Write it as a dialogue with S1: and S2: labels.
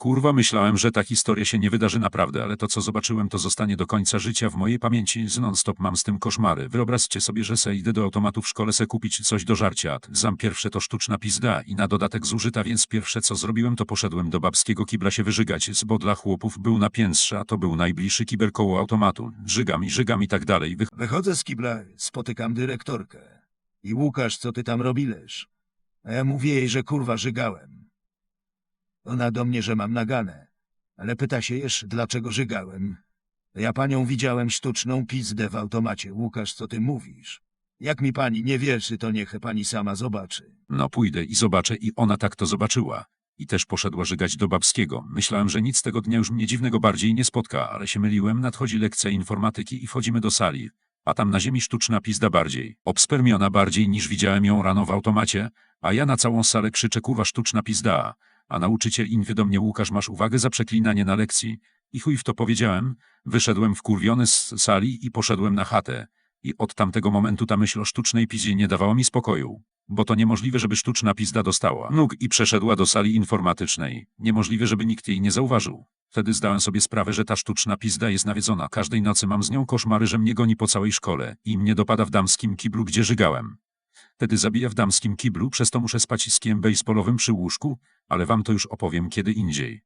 S1: Kurwa, myślałem, że ta historia się nie wydarzy naprawdę, ale to co zobaczyłem to zostanie do końca życia w mojej pamięci. Z non-stop mam z tym koszmary. Wyobraźcie sobie, że se idę do automatu w szkole se kupić coś do żarcia. Zam pierwsze to sztuczna pizda i na dodatek zużyta, więc pierwsze co zrobiłem to poszedłem do babskiego kibla się wyżygać. Z bodla chłopów był na piętrze, a to był najbliższy kibel koło automatu. Żygam i żygam i tak dalej. Wych
S2: Wychodzę z kibla, spotykam dyrektorkę. I Łukasz, co ty tam robisz? A ja mówię jej, że kurwa żygałem. Ona do mnie, że mam naganę. Ale pyta się jeszcze, dlaczego żygałem. Ja panią widziałem sztuczną pizdę w automacie. Łukasz, co ty mówisz? Jak mi pani nie wierzy, to niech pani sama zobaczy.
S1: No pójdę i zobaczę i ona tak to zobaczyła. I też poszedła żygać do babskiego. Myślałem, że nic tego dnia już mnie dziwnego bardziej nie spotka, ale się myliłem. Nadchodzi lekcja informatyki i wchodzimy do sali. A tam na ziemi sztuczna pizda bardziej. Obspermiona bardziej niż widziałem ją rano w automacie, a ja na całą salę krzyczę kurwa sztuczna pizda. A nauczyciel inwy do mnie Łukasz masz uwagę za przeklinanie na lekcji. I chuj w to powiedziałem. Wyszedłem wkurwiony z sali i poszedłem na chatę. I od tamtego momentu ta myśl o sztucznej pizdzie nie dawała mi spokoju. Bo to niemożliwe, żeby sztuczna pizda dostała nóg i przeszedła do sali informatycznej. Niemożliwe, żeby nikt jej nie zauważył. Wtedy zdałem sobie sprawę, że ta sztuczna pizda jest nawiedzona. Każdej nocy mam z nią koszmary, że mnie goni po całej szkole i mnie dopada w damskim kiblu, gdzie żygałem. Wtedy zabija w damskim kiblu, przez to muszę spać z kiem baseballowym przy łóżku, ale wam to już opowiem kiedy indziej.